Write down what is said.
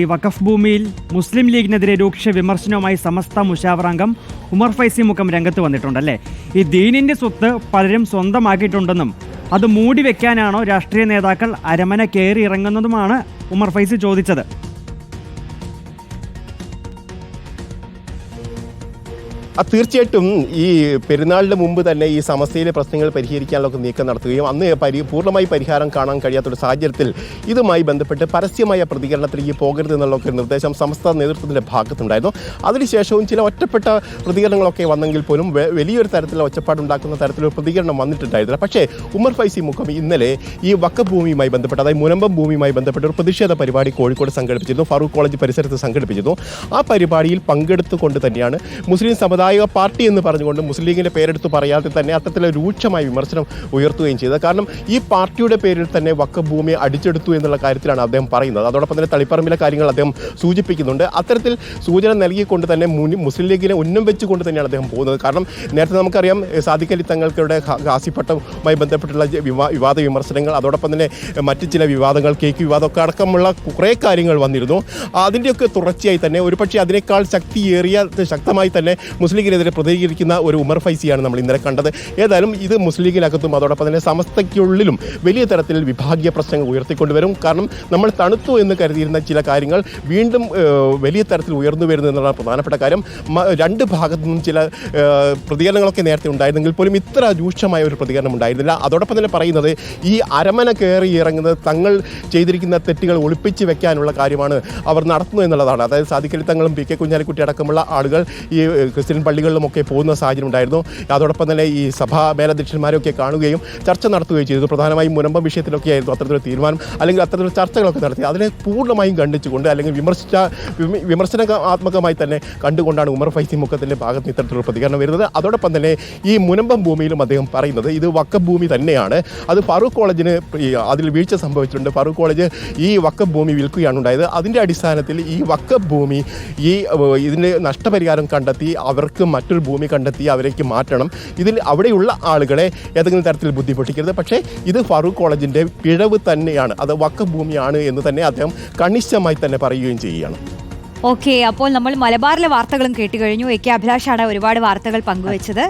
ഈ വഖഫ് ഭൂമിയിൽ മുസ്ലിം ലീഗിനെതിരെ രൂക്ഷ വിമർശനവുമായി സമസ്ത മുഷാവറാംഗം ഉമർ ഫൈസി മുഖം രംഗത്ത് വന്നിട്ടുണ്ടല്ലേ? ഈ ദീനിന്റെ സ്വത്ത് പലരും സ്വന്തമാക്കിയിട്ടുണ്ടെന്നും അത് മൂടി വെക്കാനാണോ രാഷ്ട്രീയ നേതാക്കൾ അരമന കയറി ഇറങ്ങുന്നതുമാണ് ഉമർ ഫൈസി ചോദിച്ചത്. ആ തീർച്ചയായിട്ടും ഈ പെരുന്നാളിന് മുമ്പ് തന്നെ ഈ സമസ്യയിലെ പ്രശ്നങ്ങൾ പരിഹരിക്കാനുള്ള നീക്കം നടത്തുകയും അന്ന് പരി പൂർണമായി പരിഹാരം കാണാൻ കഴിയാത്തൊരു സാഹചര്യത്തിൽ ഇതുമായി ബന്ധപ്പെട്ട് പരസ്യമായ പ്രതികരണത്തിലേക്ക് പോകരുത് എന്നുള്ള ഒരു നിർദ്ദേശം സംസ്ഥാന നേതൃത്വത്തിന്റെ ഭാഗത്തുണ്ടായിരുന്നു. അതിനുശേഷവും ചില ഒറ്റപ്പെട്ട പ്രതികരണങ്ങളൊക്കെ വന്നെങ്കിൽ പോലും വലിയൊരു തരത്തിലുള്ള ഒച്ചപ്പാടുണ്ടാക്കുന്ന തരത്തിലൊരു പ്രതികരണം വന്നിട്ടുണ്ടായിരുന്നില്ല. പക്ഷേ ഉമർ ഫൈസി മുഖം ഇന്നലെ ഈ വക്ക ഭൂമിയുമായി ബന്ധപ്പെട്ട് അതായത് മുനമ്പം ഭൂമിയുമായി ബന്ധപ്പെട്ട ഒരു പ്രതിഷേധ പരിപാടി കോഴിക്കോട് സംഘടിപ്പിച്ചിരുന്നു ഫറൂഖ് കോളേജ് പരിസരത്ത് സംഘടിപ്പിച്ചിരുന്നു. ആ പരിപാടിയിൽ പങ്കെടുത്തുകൊണ്ട് തന്നെയാണ് മുസ്ലിം സമുദായ പാർട്ടി എന്ന് പറഞ്ഞുകൊണ്ട് മുസ്ലിം ലീഗിന്റെ പേരെടുത്ത് പറയാതെ തന്നെ അത്തരത്തിലെ രൂക്ഷമായ വിമർശനം ഉയർത്തുകയും ചെയ്തത് കാരണം ഈ പാർട്ടിയുടെ പേരിൽ തന്നെ വക്ക ഭൂമി അടിച്ചെടുത്തു എന്നുള്ള കാര്യത്തിലാണ് അദ്ദേഹം പറയുന്നത്. അതോടൊപ്പം തന്നെ തളിപ്പറമ്പിലെ കാര്യങ്ങൾ അദ്ദേഹം സൂചിപ്പിക്കുന്നുണ്ട്. അത്തരത്തിൽ സൂചന നൽകിക്കൊണ്ട് തന്നെ മുസ്ലിം ലീഗിനെ ഉന്നം വെച്ചുകൊണ്ട് തന്നെയാണ് അദ്ദേഹം പോകുന്നത്. കാരണം നേരത്തെ നമുക്കറിയാം സാധിക്കലി തങ്ങൾക്കിടെ ഹാസിപ്പട്ടവുമായി ബന്ധപ്പെട്ടുള്ള വിവാദ വിമർശനങ്ങൾ അതോടൊപ്പം തന്നെ മറ്റ് ചില വിവാദങ്ങൾ കേക്ക് വിവാദമൊക്കെ അടക്കമുള്ള കുറേ കാര്യങ്ങൾ വന്നിരുന്നു. അതിന്റെയൊക്കെ തുടർച്ചയായി തന്നെ ഒരുപക്ഷെ അതിനേക്കാൾ ശക്തിയേറിയ ശക്തമായി തന്നെ മുസ്ലിം ലീഗിനെതിരെ പ്രതികരിക്കുന്ന ഒരു ഉമർ ഫൈസിയാണ് നമ്മൾ ഇന്നലെ കണ്ടത്. ഏതായാലും ഇത് മുസ്ലിം ലീഗിനകത്തും അതോടൊപ്പം തന്നെ സമസ്തയ്ക്കുള്ളിലും വലിയ തരത്തിൽ വിഭാഗീയ പ്രശ്നങ്ങൾ ഉയർത്തിക്കൊണ്ടുവരും. കാരണം നമ്മൾ തണുത്തു എന്ന് കരുതിയിരുന്ന ചില കാര്യങ്ങൾ വീണ്ടും വലിയ തരത്തിൽ ഉയർന്നു വരുന്നു എന്നുള്ള പ്രധാനപ്പെട്ട കാര്യം. രണ്ട് ഭാഗത്തു നിന്നും ചില പ്രതികരണങ്ങളൊക്കെ നേരത്തെ ഉണ്ടായിരുന്നെങ്കിൽ പോലും ഇത്ര രൂക്ഷമായ ഒരു പ്രതികരണം ഉണ്ടായിരുന്നില്ല. അതോടൊപ്പം തന്നെ പറയുന്നത് ഈ അരമന കയറി ഇറങ്ങുന്നത് തങ്ങൾ ചെയ്തിരിക്കുന്ന തെറ്റുകൾ ഒളിപ്പിച്ച് വെക്കാനുള്ള കാര്യമാണ് അവർ നടത്തുന്നു എന്നുള്ളതാണ്. അതായത് സാധിക്കലി തങ്ങളും പി കെ കുഞ്ഞാലിക്കുട്ടി അടക്കമുള്ള ആളുകൾ ഈ ക്രിസ്ത്യൻ പള്ളികളിലുമൊക്കെ പോകുന്ന സാഹചര്യം ഉണ്ടായിരുന്നു. അതോടൊപ്പം തന്നെ ഈ സഭാ മേലധ്യക്ഷന്മാരെയൊക്കെ കാണുകയും ചർച്ച നടത്തുകയും ചെയ്തു. പ്രധാനമായും മുനമ്പ വിഷയത്തിലൊക്കെ ആയിരുന്നു അത്തരത്തിലൊരു തീരുമാനം. അല്ലെങ്കിൽ അത്തരത്തിലുള്ള ചർച്ചകളൊക്കെ നടത്തി. അതിനെ പൂർണമായും കണ്ടിച്ചുകൊണ്ട് അല്ലെങ്കിൽ വിമർശിച്ച വിമർശന വിമർശനാത്മകമായി തന്നെ കണ്ടുകൊണ്ടാണ് ഉമർ ഫൈസി മുഖത്തിന്റെ ഭാഗത്ത് ഇത്തരത്തിലുള്ള പ്രതികരണം വരുന്നത്. അതോടൊപ്പം തന്നെ ഈ മുനമ്പം ഭൂമിയിലും അദ്ദേഹം പറയുന്നത് ഇത് വക്കം ഭൂമി തന്നെയാണ്. അത് ഫറൂഖ് കോളേജിന് അതിൽ വീഴ്ച സംഭവിച്ചിട്ടുണ്ട്. ഫറൂഖ് കോളേജ് ഈ വക്കം ഭൂമി വിൽക്കുകയാണ് ഉണ്ടായത്. അതിന്റെ അടിസ്ഥാനത്തിൽ ഈ വക്കം ഭൂമി ഈ ഇതിന്റെ നഷ്ടപരിഹാരം കണ്ടെത്തി അവർക്ക് മറ്റൊരു ഭൂമി കണ്ടെത്തി അവരേക്ക് മാറ്റണം. ഇതിൽ അവിടെയുള്ള ആളുകളെ ഏതെങ്കിലും തരത്തിൽ ബുദ്ധിമുട്ടിക്കരുത്. പക്ഷേ ഇത് ഫറൂഖ് കോളേജിന്റെ പിഴവ് തന്നെയാണ്. അത് വക്ക ഭൂമിയാണ് എന്ന് തന്നെ അദ്ദേഹം കണിശമായി തന്നെ പറയുകയും ചെയ്യുകയാണ്. ഓക്കെ അപ്പോൾ നമ്മൾ മലബാറിലെ വാർത്തകളും കേട്ടുകഴിഞ്ഞു. എ കെ അഭിലാഷാണ് ഒരുപാട് വാർത്തകൾ പങ്കുവച്ചത്.